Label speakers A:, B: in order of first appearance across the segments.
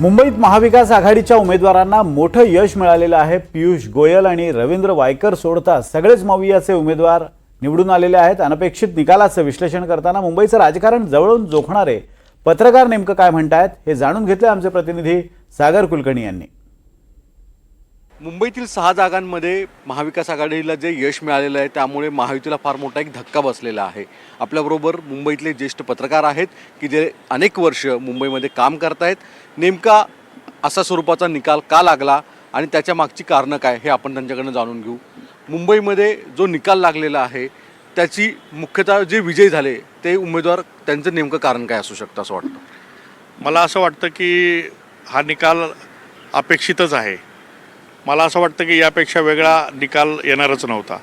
A: मुंबईत महाविकास आघाडीच्या उमेदवारांना मोठं यश मिळालेलं आहे. पियुष गोयल आणि रवींद्र वायकर सोडता सगळेच मवियाचे उमेदवार निवडून आलेले आहेत. अनपेक्षित निकालाचं विश्लेषण करताना मुंबईचं राजकारण जवळून जोखणारे पत्रकार नेमकं काय म्हणतायत हे जाणून घेतले आमचे प्रतिनिधी सागर कुलकर्णी यांनी.
B: मुंबईतील सहा जागांमध्ये महाविकास आघाडीला जे यश मिळालेलं आहे त्यामुळे महायुतीला फार मोठा एक धक्का बसलेला आहे. आपल्याबरोबर मुंबईतले ज्येष्ठ पत्रकार आहेत की जे अनेक वर्ष मुंबईमध्ये काम करतायत. नेमका असा स्वरूपाचा निकाल का लागला आणि त्याच्या मागची कारणं काय हे आपण त्यांच्याकडनं जाणून घेऊ. मुंबईमध्ये जो निकाल लागलेला आहे त्याची मुख्यतः जे विजय झाले ते उमेदवार त्यांचं नेमकं कारण काय असू शकतं असं वाटतं?
C: मला असं वाटतं की हा निकाल अपेक्षितच आहे. मला असं वाटतं की यापेक्षा वेगळा निकाल येणारच नव्हता.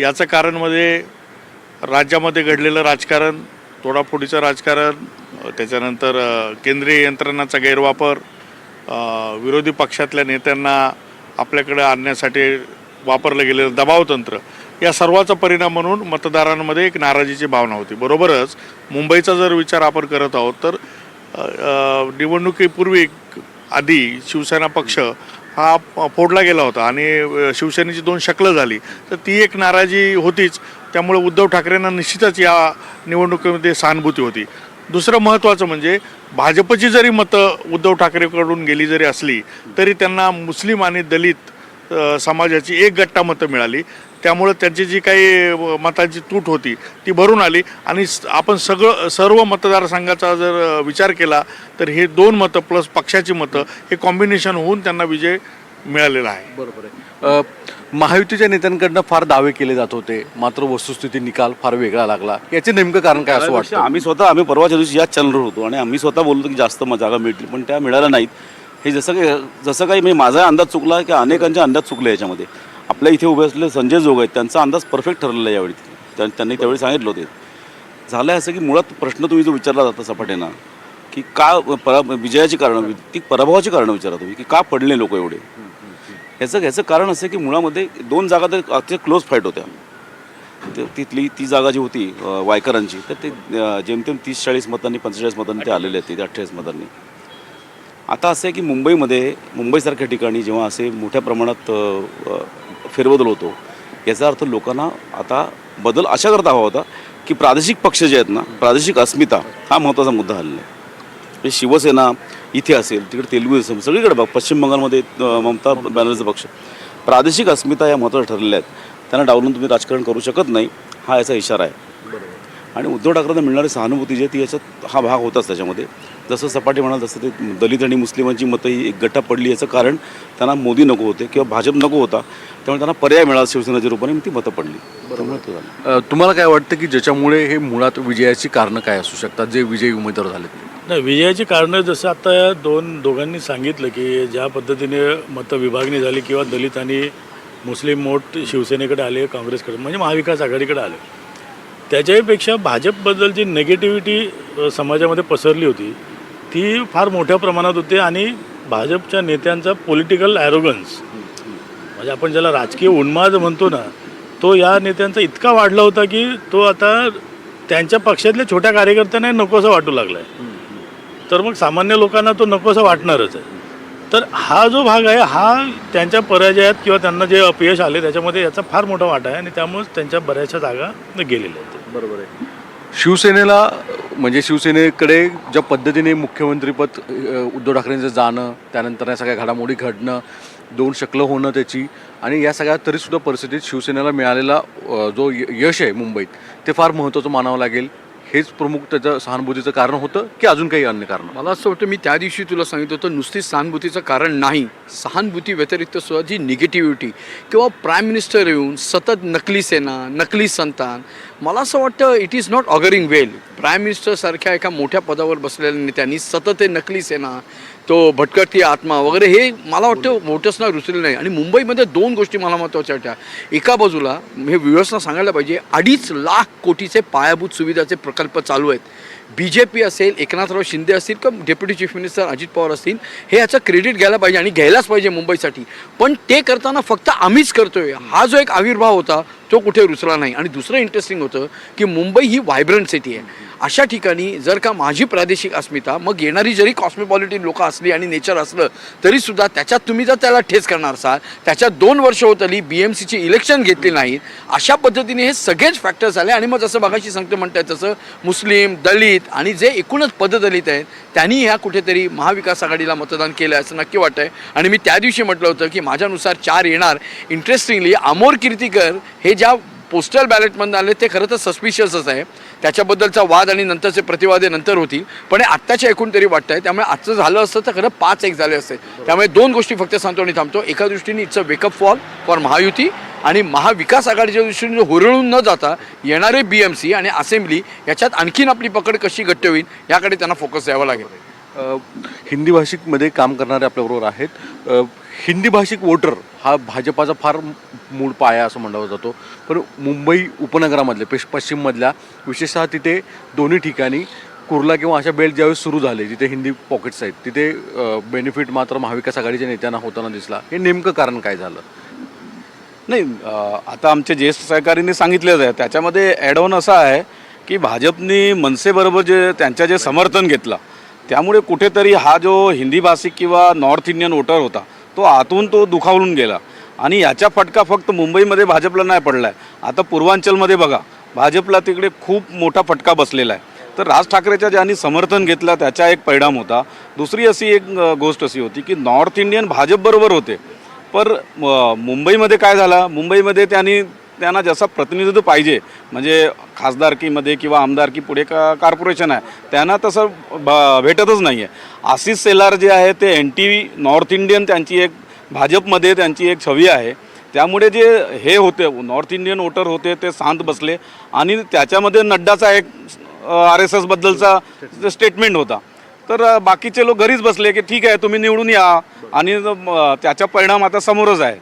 C: याचं कारण म्हणजे राज्यामध्ये घडलेलं राजकारण तोडाफोडीचं राजकारण त्याच्यानंतर केंद्रीय यंत्रणाचा गैरवापर विरोधी पक्षातल्या नेत्यांना आपल्याकडे आणण्यासाठी वापरलं गेलेलं दबावतंत्र या सर्वाचा परिणाम म्हणून मतदारांमध्ये एक नाराजीची भावना होती. बरोबरच मुंबईचा जर विचार आपण करत आहोत तर निवडणुकीपूर्वी आधी शिवसेना पक्ष हा फोडला गेला होता आणि शिवसेनेची दोन शकलं झाली. तर ती एक नाराजी होतीच. त्यामुळे उद्धव ठाकरेंना निश्चितच या निवडणुकीमध्ये सहानुभूती होती. दुसरं महत्त्वाचं म्हणजे भाजपची जरी मतं उद्धव ठाकरेकडून गेली जरी असली तरी त्यांना मुस्लिम आणि दलित समाजाची एक गट्टा मतं मिळाली. त्यामुळं त्यांची जी काही मतांची तूट होती ती भरून आली. आणि आपण सगळं सर्व मतदारसंघाचा जर विचार केला तर हे दोन मतं प्लस पक्षाची मतं हे कॉम्बिनेशन होऊन त्यांना विजय मिळालेला आहे.
B: बरोबर आहे. महायुतीच्या नेत्यांकडनं फार दावे केले जात होते. मात्र वस्तुस्थिती निकाल फार वेगळा लागला. याचे नेमकं कारण काय असं वाटतं?
D: आम्ही स्वतः आम्ही परवाच्या दिवशी याच चॅनलवर होतो. आणि आम्ही स्वतः बोलतो की जास्त जागा मिळतील पण त्या मिळाल्या नाहीत. हे जसं काही जसं काही म्हणजे माझा अंदाज चुकला की अनेकांचे अंदाज चुकले याच्यामध्ये. आपल्या इथे उभे असलेले संजय जोग आहेत त्यांचा अंदाज परफेक्ट ठरलेला आहे यावेळी. त्यांनी त्यावेळी सांगितलं होते झालं आहे असं की मुळात प्रश्न तुम्ही जो विचारला जाता सपाटेना की का परा विजयाची कारणं ती पराभवाची कारणं विचारा तुम्ही की का पडले लोक एवढे? ह्याचं ह्याचं कारण असं की मुळामध्ये दोन जागा तर अगदी क्लोज फाईट होत्या. तर तिथली ती जागा जी होती वायकरांची तर ते जेमतेम तीस चाळीस मतांनी पंचेचाळीस मतांनी ते आलेले आहेत ते अठ्ठावीस मतांनी. आता असं आहे की मुंबईमध्ये मुंबईसारख्या ठिकाणी जेव्हा असे मोठ्या प्रमाणात फेरबदल होतो याचा अर्थ लोकांना आता बदल अशा करता हवा होता की प्रादेशिक पक्ष जे आहेत ना प्रादेशिक अस्मिता हा महत्त्वाचा मुद्दा हल्ला आहे. म्हणजे शिवसेना इथे असेल तिकडे तेलुगू असेल सगळीकडे बघ पश्चिम बंगालमध्ये ममता बॅनर्जी पक्ष. प्रादेशिक अस्मिता या महत्त्वाच्या ठरलेल्या आहेत. त्यांना डावलून तुम्ही राजकारण करू शकत नाही हा याचा इशारा आहे. आणि उद्धव ठाकरेंना मिळणारी सहानुभूती जी आहे ती याच्यात हा भाग होताच त्याच्यामध्ये. जसं सपाटी म्हणाल तसं ते दलित आणि मुस्लिमांची मतं ही एक गट्टा पडली याचं कारण त्यांना मोदी नको होते किंवा भाजप नको होता त्यामुळे त्यांना पर्याय मिळाला शिवसेनेच्या रूपाने ती मतं पडली. झालं.
B: अ, तुम्हाला काय वाटतं की ज्याच्यामुळे हे मुळात विजयाची कारणं काय असू शकतात जे विजयी उमेदवार झालेत?
E: नाही विजयाची कारणं जसं आता या दोन दोघांनी सांगितलं की ज्या पद्धतीने मतं विभागणी झाली किंवा दलित आणि मुस्लिम मोठ शिवसेनेकडे आले काँग्रेसकडे म्हणजे महाविकास आघाडीकडे आले. त्याच्याहीपेक्षा भाजपबद्दल जी नेगेटिव्हिटी समाजामध्ये पसरली होती ती फार मोठ्या प्रमाणात होती आणि भाजपच्या नेत्यांचा पॉलिटिकल ॲरोगन्स म्हणजे आपण ज्याला राजकीय उन्माद म्हणतो ना तो या नेत्यांचा इतका वाढला होता की तो आता त्यांच्या पक्षातल्या छोट्या कार्यकर्त्यांना नकोसा वाटू लागला आहे तर मग सामान्य लोकांना तो नकोसा वाटणारच आहे. तर हा जो भाग आहे हा त्यांच्या पराजयात किंवा त्यांना जे अपयश आले त्याच्यामध्ये याचा फार मोठा वाटा आहे आणि त्यामुळेच त्यांच्या बऱ्याचशा जागा गेलेल्या आहेत.
B: बरोबर आहे. शिवसेनेला म्हणजे शिवसेनेकडे ज्या पद्धतीने मुख्यमंत्रीपद उद्धव ठाकरेंचं जाणं त्यानंतर या सगळ्या घडामोडी घडणं दोन शकलं होणं त्याची आणि या सगळ्या तरीसुद्धा परिस्थितीत शिवसेनेला मिळालेला जो य- यश आहे मुंबईत ते फार महत्त्वाचं मानावं लागेल. हेच प्रमुख त्याचं सहानुभूतीचं कारण होतं की अजून काही अन्य कारण?
F: मला असं वाटतं मी त्या दिवशी तुला सांगितलं होतं नुसती सहानुभूतीचं कारण नाही. सहानुभूती व्यतिरिक्त सुद्धा जी निगेटिव्हिटी किंवा प्राईम मिनिस्टर येऊन सतत नकली सेना नकली संतान मला असं वाटतं it is not auguring well prime मिनिस्टरसारख्या एका मोठ्या पदावर बसलेल्या नेत्यांनी सतत हे नकली सेना तो भटकटती आत्मा वगैरे हे मला वाटतं वोटर्सना रुचले रुचलेलं नाही. आणि मुंबईमध्ये दोन गोष्टी मला महत्त्वाच्या वाटल्या. एका बाजूला हे व्ह्युअर्सना सांगायला पाहिजे अडीच लाख कोटीचे पायाभूत सुविधाचे प्रकल्प चालू आहेत. बी जे पी असेल एकनाथराव शिंदे असतील किंवा deputy chief minister Ajit Pawar असतील हे याचं क्रेडिट घ्यायला पाहिजे आणि घ्यायलाच पाहिजे मुंबईसाठी. पण ते करताना फक्त आम्हीच करतोय. हा जो एक आविर्भाव होता तो कुठे रुचला नाही. आणि दुसरं इंटरेस्टिंग होतं की मुंबई ही व्हायब्रंट सिटी आहे. अशा ठिकाणी जर का माझी प्रादेशिक अस्मिता मग येणारी जरी कॉस्मोपॉलिटिन लोक असली आणि नेचर असलं तरीसुद्धा त्याच्यात तुम्ही जर त्याला ठेस करणार असाल त्याच्यात दोन वर्ष होत आली बी एम सीची इलेक्शन घेतली नाहीत अशा पद्धतीने हे सगळेच फॅक्टर्स आले. आणि मग जसं बघाशी सांगतो म्हणतात तसं मुस्लिम दलित आणि जे एकूणच पददलित आहेत त्यांनी ह्या कुठेतरी महाविकास आघाडीला मतदान केलं असं नक्की वाटतं आहे आणि मी त्या दिवशी म्हटलं होतं की माझ्यानुसार चार येणार. इंटरेस्टिंगली अमोर कीर्तीकर हे ज्या पोस्टल बॅलेटमधून आले ते खरं तर सस्पिशियसच आहे. त्याच्याबद्दलचा वाद आणि नंतरचे प्रतिवाद नंतर होतील पण हे आत्ताच्या एकूण तरी वाटतं आहे त्यामुळे आजचं झालं असतं तर खरं पाच एक झाले असते. त्यामुळे दोन गोष्टी फक्त सांगतो आणि थांबतो. एका दृष्टीने it's a wake up call for Mahayuti आणि महाविकास आघाडीच्या दृष्टीने हुरळून न जाता येणारे बी एम सी आणि असेंब्ली याच्यात आणखीन आपली पकड कशी घट्ट होईल याकडे त्यांना फोकस द्यावा लागेल.
B: हिंदी भाषिकमध्ये काम करणारे आपल्याबरोबर आहेत. हिंदी भाषिक वोटर हा भाजपाचा फार मूळ पाया असं म्हटलं जातो. पण मुंबई उपनगरामधल्या पेश पश्चिममधल्या विशेषतः तिथे दोन्ही ठिकाणी कुर्ला किंवा अशा बेल्ट ज्यावेळेस सुरू झाले जिथे हिंदी पॉकेट्स आहेत तिथे बेनिफिट मात्र महाविकास आघाडीच्या नेत्यांना होताना दिसला. हे नेमकं कारण काय झालं?
G: नाही आता आमचे ज्येष्ठ सहकारीने सांगितलेच आहे. त्याच्यामध्ये ॲड ऑन असा आहे की भाजपनी मनसेबरोबर जे त्यांच्या जे समर्थन घेतलं त्यामुळे कुठेतरी हा जो हिंदी भाषिक किंवा नॉर्थ इंडियन वोटर होता तो आतून तो दुखावून गेला. आणि याचा फटका फक्त मुंबईमध्ये भाजपला नाही पडला आहे आता पूर्वांचलमध्ये बघा भाजपला तिकडे खूप मोठा फटका बसलेला आहे. तर राज ठाकरेच्या ज्यांनी समर्थन घेतलं त्याचा एक परिणाम होता. दुसरी अशी एक गोष्ट अशी होती की नॉर्थ इंडियन भाजपबरोबर होते. पर मुंबईमध्ये काय झालं? मुंबईमध्ये त्यांनी त्यांना जसा प्रतिनिधित्व पाहिजे म्हणजे खासदारकीमध्ये किंवा आमदारकी पुढे का कॉर्पोरेशन आहे त्यांना तसं ब- भेटतच नाही आहे आशिष सेलार जे आहे ते N T V north Indian त्यांची एक भाजपमध्ये त्यांची एक छवी आहे. त्यामुळे जे हे होते नॉर्थ इंडियन वोटर होते ते शांत बसले आणि त्याच्यामध्ये नड्डाचा एक आर एस एसबद्दलचा स्टेटमेंट होता. तर बाकीचे लोक घरीच बसले की ठीक आहे तुम्ही निवडून या आणि त्याचा परिणाम आता समोरच आहे.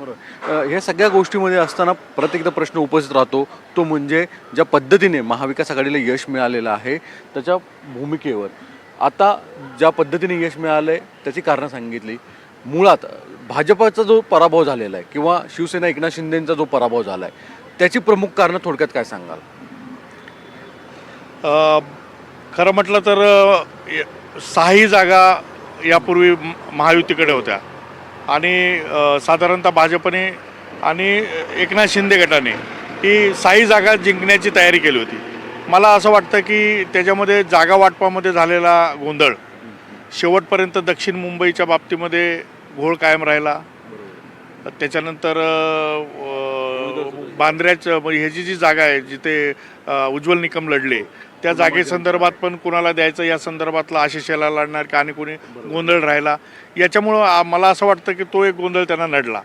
B: बरोबर ह्या सगळ्या गोष्टीमध्ये असताना परत एकदा प्रश्न उपस्थित राहतो. तो म्हणजे ज्या पद्धतीने महाविकास आघाडीला यश मिळालेलं आहे त्याच्या भूमिकेवर. आता ज्या पद्धतीने यश मिळालं आहे त्याची कारणं सांगितली. मुळात भाजपाचा जो पराभव झालेला आहे किंवा शिवसेना एकनाथ शिंदेचा जो पराभव झाला आहे त्याची प्रमुख कारणं थोडक्यात काय सांगाल?
C: खरं म्हटलं तर य- सहाही जागा यापूर्वी महायुतीकडे होत्या. आणि साधारणतः भाजपने आणि एकनाथ शिंदे गटाने ही साही जागा जिंकण्याची तयारी केली होती. मला असं वाटतं की त्याच्यामध्ये जागा वाटपामध्ये झालेला गोंधळ शेवटपर्यंत दक्षिण मुंबईच्या बाबतीमध्ये घोळ कायम राहिला. त्याच्यानंतर अ, अ, बांद्र्याचं म्हणजे ह्याची जी जागा आहे जिथे उज्ज्वल निकम लढले त्या जागेसंदर्भात पण कुणाला द्यायचं या संदर्भातला आशिषाला लढणार का आणि कोणी गोंधळ राहिला? याच्यामुळं मला असं वाटतं की तो एक गोंधळ त्यांना नडला.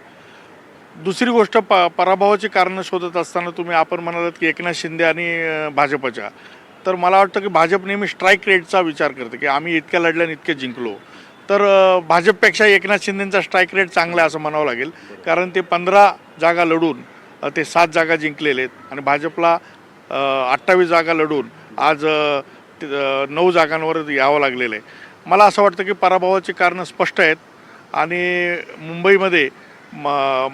C: दुसरी गोष्ट प पराभवाची कारणं शोधत असताना तुम्ही आपण म्हणालात की एकनाथ शिंदे आणि भाजपच्या. तर मला वाटतं की भाजप नेहमी स्ट्राईक रेटचा विचार करते की आम्ही इतक्या लढल्याने इतके जिंकलो. तर भाजपपेक्षा एकनाथ शिंदेचा स्ट्राईक रेट चांगला आहे असं म्हणावं लागेल. कारण ते पंधरा जागा लढून ते सात जागा जिंकलेले आहेत. आणि भाजपला अठ्ठावीस जागा लढून आज नऊ जागांवर यावं लागलेलं आहे. मला असं वाटतं की पराभवाची कारणं स्पष्ट आहेत आणि मुंबईमध्ये म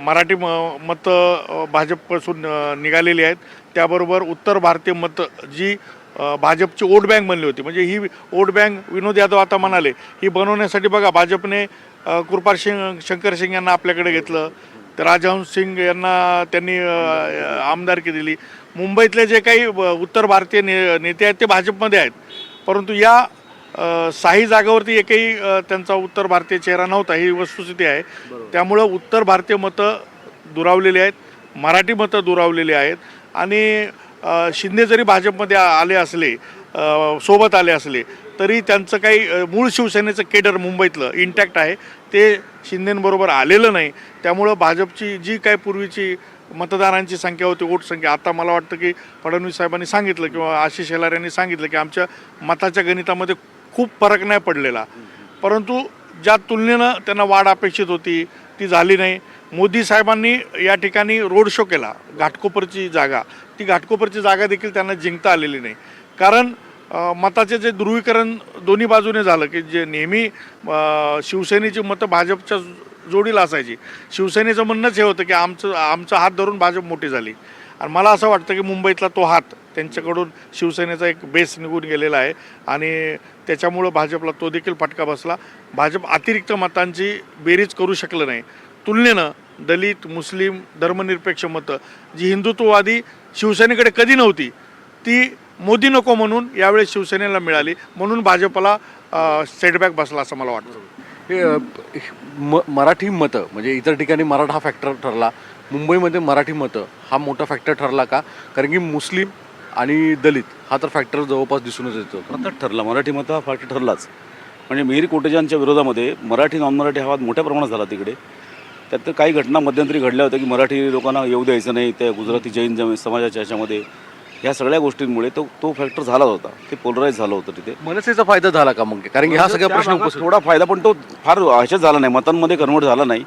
C: मराठी म मतं भाजपपासून निघालेली आहेत. त्याबरोबर उत्तर भारतीय मतं जी भाजपची वोट बँक बनली होती. म्हणजे ही वोट बँक विनोद यादव आता म्हणाले ही बनवण्यासाठी बघा भाजपने कृपा सिंग शंकर सिंग यांना आपल्याकडे घेतलं. तर राजहंस सिंग यांना त्यांनी आमदारकी दिली. मुंबईतले जे काही उत्तर भारतीय ने नेते आहेत ते भाजपमध्ये आहेत. परंतु या साही जागावरती एकही त्यांचा उत्तर भारतीय चेहरा नव्हता ही वस्तुस्थिती आहे. त्यामुळं उत्तर भारतीय मतं दुरावलेली आहेत मराठी मतं दुरावलेली आहेत आणि शिंदे जरी भाजपमध्ये आले असले सोबत आले असले तरी त्यांचं काही मूळ शिवसेनेचं केडर मुंबईतलं इंटॅक्ट आहे. ते शिंदेंबरोबर आलेलं नाही. त्यामुळं भाजपची जी काय पूर्वीची मतदारांची संख्या होती वोट संख्या. आता मला वाटतं की फडणवीस साहेबांनी सांगितलं किंवा आशिष शेलार यांनी सांगितलं की आमच्या मताच्या गणितामध्ये खूप फरक नाही पडलेला. परंतु ज्या तुलनेनं त्यांना वाढ अपेक्षित होती ती झाली नाही. मोदी साहेबांनी या ठिकाणी रोड शो केला घाटकोपरची जागा. ती घाटकोपरची जागा देखील त्यांना जिंकता आलेली नाही. कारण मताचे जे ध्रुवीकरण दोन्ही बाजूने झालं की जे नेहमी शिवसेनेची मतं भाजपच्या जोडीला असायची. शिवसेनेचं म्हणणंच हे होतं की आमचं आमचा हात धरून भाजप मोठी झाली. आणि मला असं वाटतं की मुंबईतला तो हात त्यांच्याकडून शिवसेनेचा एक बेस निघून गेलेला आहे. आणि त्याच्यामुळं भाजपला तो देखील फटका बसला. भाजप अतिरिक्त मतांची बेरीज करू शकलं नाही. तुलनेनं दलित मुस्लिम धर्मनिरपेक्ष मतं जी हिंदुत्ववादी शिवसेनेकडे कधी नव्हती ती मोदी नको म्हणून यावेळेस शिवसेनेला मिळाली. म्हणून भाजपला सेटबॅक बसला असं मला वाटतं.
B: हे म मराठी मतं म्हणजे इतर ठिकाणी मराठा हा फॅक्टर ठरला मुंबईमध्ये मराठी मतं हा मोठा फॅक्टर ठरला का? कारण की मुस्लिम आणि दलित हा तर फॅक्टर जवळपास दिसूनच येतो.
D: अर्थात ठरला मराठी मत हा फॅक्टर ठरलाच. म्हणजे मिहिर कोटेजांच्या विरोधामध्ये मराठी नॉन मराठी हा वाद मोठ्या प्रमाणात झाला तिकडे. त्यात काही घटना मध्यंतरी घडल्या होत्या की मराठी लोकांना येऊ द्यायचं नाही त्या गुजराती जैन समाजाच्या ह्याच्यामध्ये. ह्या सगळ्या गोष्टींमुळे तो तो फॅक्टर झाला होता. ते पोलराईज झालं होतं तिथे.
B: मनसेचा फायदा झाला का मग? कारण की हा सगळा
D: त्या
B: प्रश्न उपस्थित
D: थोडा फायदा पण तो फार ह्याच्यात झाला नाही. मतांमध्ये कन्वर्ट झाला नाही.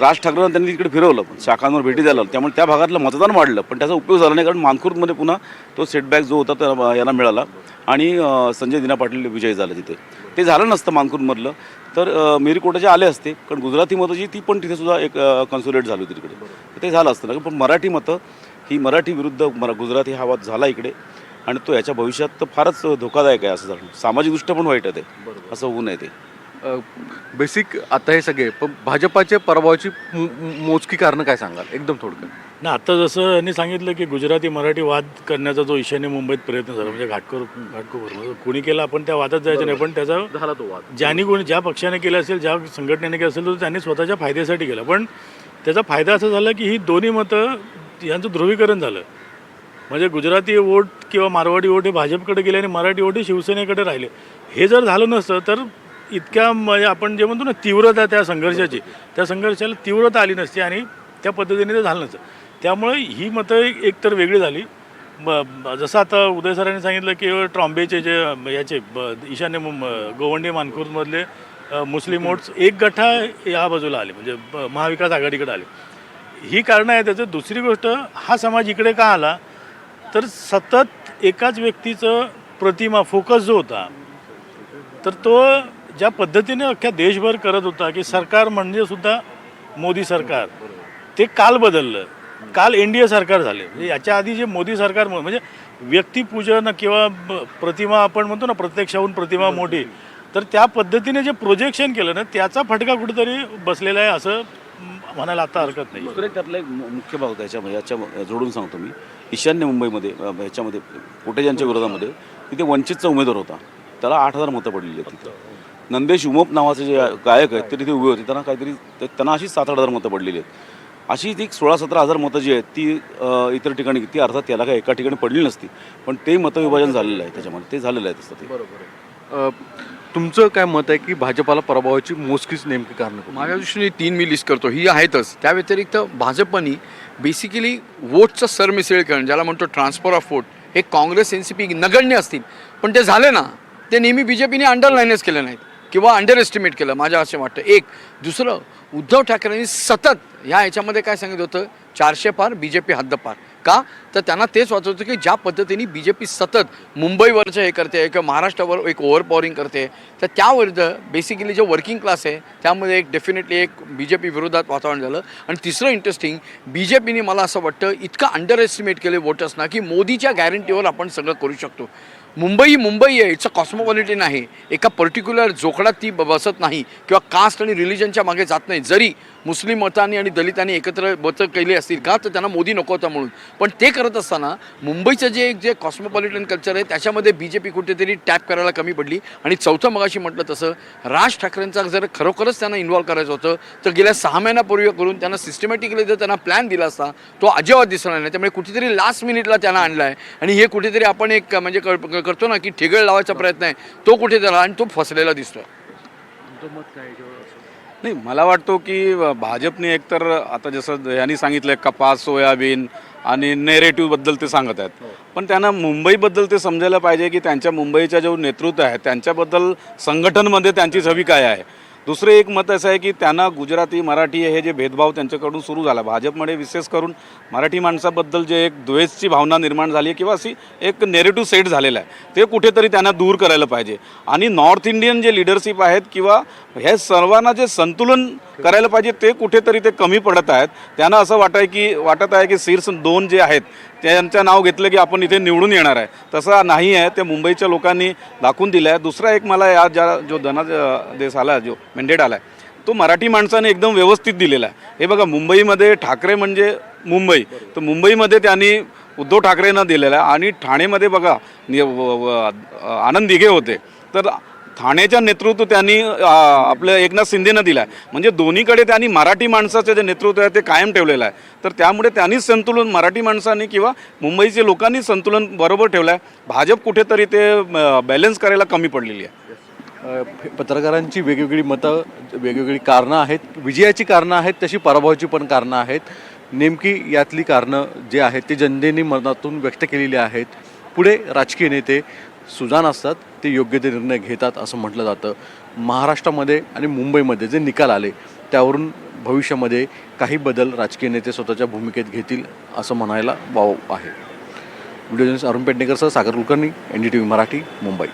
D: राज ठाकरेंना त्यांनी तिकडे फिरवलं. शाखांवर भेटी द्यायला त्यामुळे त्या भागातलं मतदान वाढलं. पण त्याचा उपयोग झाला नाही. कारण मानखुर्दमध्ये पुन्हा तो सेटबॅक जो होता तो यांना मिळाला. आणि अं, संजय दिना पाटील विजयी झाले तिथे. ते झालं नसतं मानखुर्दमधलं. तर अं, मेरीकोटाचे आले असते. कारण गुजराती मतं जी ती पण तिथे सुद्धा एक कन्सोलेट झाली होती तिकडे. तर ते झालं असतं ना. पण मराठी मतं ही मराठी विरुद्ध मरा गुजराती हा वाद झाला इकडे. आणि तो याच्या भविष्यात तर फारच धोकादायक आहे असं झालं. सामाजिकदृष्ट्या पण वाईट आहे ते. असं होऊ नये ते.
B: बेसिक आता हे सगळे पण भाजपाच्या पराभवाची मोजकी कारणं काय सांगाल? एकदम थोडक्यात.
E: ना आता जसं यांनी सांगितलं की गुजराती मराठी वाद करण्याचा जो ईशान्य मुंबईत प्रयत्न झाला म्हणजे घाटकोर घाटकोपर म्हणजे कोणी केला आपण त्या वादात जायचं नाही पण त्याचा
B: झाला तो वाद.
E: ज्यांनी कोणी ज्या पक्षाने केलं असेल ज्या संघटनेने केलं असेल तर त्यांनी स्वतःच्या फायद्यासाठी केलं. पण त्याचा फायदा असा झाला की ही दोन्ही मतं यांचं ध्रुवीकरण झालं. म्हणजे गुजराती वोट किंवा मारवाडी वोट हे भाजपकडे गेले आणि मराठी वोट हे शिवसेनेकडे राहिले. हे जर झालं नसतं तर इतक्या म्हणजे आपण जे म्हणतो ना तीव्रता त्या संघर्षाची. त्या संघर्षाला तीव्रता आली नसती आणि त्या पद्धतीने ते झालं नसतं. त्यामुळे ही मतं एक एकतर वेगळी झाली. ब- जसं आता उदय सरांनी सांगितलं की ट्रॉम्बेचे जे याचे ब- ईशान्य गोवंडी मानखुर्दमधले अ, मुस्लिम वोट्स एक गठ्ठा या बाजूला आले. म्हणजे महाविकास आघाडीकडे आले. ही कारणं आहे त्याचं दुसरी गोष्ट हा समाज इकडे का आला? तर सतत एकाच व्यक्तीचं प्रतिमा फोकस जो होता तर तो ज्या पद्धतीने अख्ख्या देशभर करत होता की सरकार म्हणजे सुद्धा मोदी सरकार ते काल बदललं. काल एन डी ए सरकार झाले. म्हणजे याच्या आधी जे मोदी सरकार म्हणजे व्यक्तिपूजन किंवा प्रतिमा आपण म्हणतो ना प्रत्यक्षाहून प्रतिमा मोठी तर त्या पद्धतीने जे प्रोजेक्शन केलं ना त्याचा फटका कुठेतरी बसलेला आहे असं म्हणायला आता हरकत नाही.
D: दुसरं एक त्यातला एक मु- मुख्य भाग त्याच्यामध्ये याच्या जोडून सांगतो मी. ईशान्य मुंबईमध्ये अ, ह्याच्यामध्ये कोटेजांच्या विरोधामध्ये तिथे वंचितचा उमेदवार होता. त्याला आठ हजार मतं पडलेली आहेत तिथं. नंदेश उमप नावाचे जे गायक आहेत ते तिथे उभे होते. त्यांना काहीतरी ते- त्यांना अशीच सात आठ हजार मतं पडलेली आहेत. अशी ती सोळा सतरा हजार मतं जी आहेत ती अ, इतर ठिकाणी ती अर्थात त्याला काय एका ठिकाणी पडली नसती. पण ते मतविभाजन झालेलं आहे त्याच्यामध्ये. ते झालेलं आहे तसं ते.
B: अ, तुमचं काय मत आहे की भाजपाला पराभवाची मोजकीच नेमकी कारणं
F: माझ्या दृष्टीने तीन मी लिस्ट करतो. ही आहेतच. त्या व्यतिरिक्त भाजपनी बेसिकली वोटचं सरमिसळीकरण ज्याला म्हणतो ट्रान्सफर ऑफ वोट हे काँग्रेस एन सी पी नगण्य असतील. पण ते झाले ना ते नेहमी बी जे पीने अंडरलाईनच केले नाहीत. किंवा अंडर एस्टिमेट केलं माझ्या असं वाटतं. एक. दुसरं उद्धव ठाकरेंनी सतत ह्या ह्याच्यामध्ये काय सांगितलं होतं? चारशे पार बी जे पी हद्दपार का? तर त्यांना तेच वाचवतं की ज्या पद्धतीने बी जे पी सतत मुंबईवरचं हे करते किंवा महाराष्ट्रावर एक ओव्हर पॉवरिंग करते तर त्याविरुद्ध बेसिकली जे वर्किंग क्लास आहे त्यामध्ये एक डेफिनेटली एक बी जे पी विरोधात वातावरण झालं. आणि तिसरं इंटरेस्टिंग बी जे पीने मला असं वाटतं इतकं अंडर एस्टिमेट केले वोटर्सना की मोदीच्या गॅरंटीवर आपण सगळं करू शकतो. मुंबई मुंबई आहे इट्स अ कॉस्मोपॉलिटन आहे एका पर्टिक्युलर जोखडात ती बसत नाही किंवा कास्ट आणि रिलिजनच्या मागे जात नाही. जरी मुस्लिम मतांनी आणि दलितांनी एकत्र मतं केली असतील का? तर त्यांना मोदी नको होता म्हणून. पण ते करत असताना मुंबईचं जे एक जे कॉस्मोपॉलिटन कल्चर आहे त्याच्यामध्ये बी जे पी कुठेतरी टॅप करायला कमी पडली. आणि चौथं मगाशी म्हटलं तसं राज ठाकरेंचा जर खरोखरच त्यांना इन्व्हॉल्व करायचं होतं तर गेल्या सहा महिन्यापूर्वी करून त्यांना सिस्टमॅटिकली जर त्यांना प्लॅन दिला असता तो अजिबात दिसणार नाही. त्यामुळे कुठेतरी लास्ट मिनिटला त्यांना आणला आहे आणि हे कुठेतरी आपण एक म्हणजे करतो ना की ठिगळ लावायचा प्रयत्न आहे तो कुठे झाला? आणि तो फसलेला दिसतोय.
G: नाही मला वाटतो की भाजपने एकतर आता जसं यांनी सांगितलं कपास सोयाबीन आणि नेरेटिव्हबद्दल ते सांगत आहेत. पण त्यांना मुंबईबद्दल ते समजायला पाहिजे की त्यांच्या मुंबईच्या जो नेतृत्व आहे त्यांच्याबद्दल संघटनमध्ये त्यांची छवी काय आहे. दुसरं एक मत असं आहे की त्यांना गुजराती मराठी हे जे भेदभाव त्यांच्याकडून सुरू झाला. भाजपमध्ये विशेष करून मराठी माणसाबद्दल जे एक द्वेषची भावना निर्माण झाली आहे किंवा अशी एक नेरेटिव्ह सेट झालेला आहे ते कुठेतरी त्यांना दूर करायला पाहिजे. आणि नॉर्थ इंडियन जे लिडरशिप आहेत किंवा हे सर्वांना जे संतुलन करायला पाहिजे ते कुठेतरी ते कमी पडत आहेत. त्यांना असं वाटत आहे की वाटत आहे की शीर्ष दोन जे आहेत त्यांचं नाव घेतलं की आपण इथे निवडून येणार आहे. तसं नाही आहे. ते मुंबईच्या लोकांनी दाखवून दिलं आहे दुसरा एक मला या ज्या जो धनादेश आला जो मेंडेट आला आहे तो मराठी माणसाने एकदम व्यवस्थित दिलेला आहे हे बघा मुंबईमध्ये ठाकरे म्हणजे मुंबई. तर मुंबईमध्ये त्यांनी उद्धव ठाकरेंना दिलेला आहे आणि ठाणेमध्ये बघा नि- व- आनंद दिघे होते. तर ठाण्याच्या नेतृत्व त्यांनी आपलं एकनाथ शिंदेनं दिलं आहे म्हणजे दोन्हीकडे त्यांनी मराठी माणसाचं जे नेतृत्व आहे ते कायम ठेवलेलं आहे. तर त्यामुळे त्यांनी संतुलन मराठी माणसांनी किंवा मुंबईचे लोकांनी संतुलन बरोबर ठेवलं आहे भाजप कुठेतरी ते बॅलन्स करायला कमी पडलेली आहे.
B: पत्रकारांची वेगवेगळी मतं वेगवेगळी कारणं आहेत. विजयाची कारणं आहेत तशी पराभवाची पण कारणं आहेत. नेमकी यातली कारणं जे आहेत ते जनतेने मनातून व्यक्त केलेली आहेत. पुढे राजकीय नेते सुजान असतात ते योग्य ते निर्णय घेतात असं म्हटलं जातं. महाराष्ट्रामध्ये आणि मुंबईमध्ये जे निकाल आले त्यावरून भविष्यामध्ये काही बदल राजकीय नेते स्वतःच्या भूमिकेत घेतील असं म्हणायला वाव आहे. Video journalist Arun पेडणेकरसह Sagar Kulkarni N D T V Marathi Mumbai.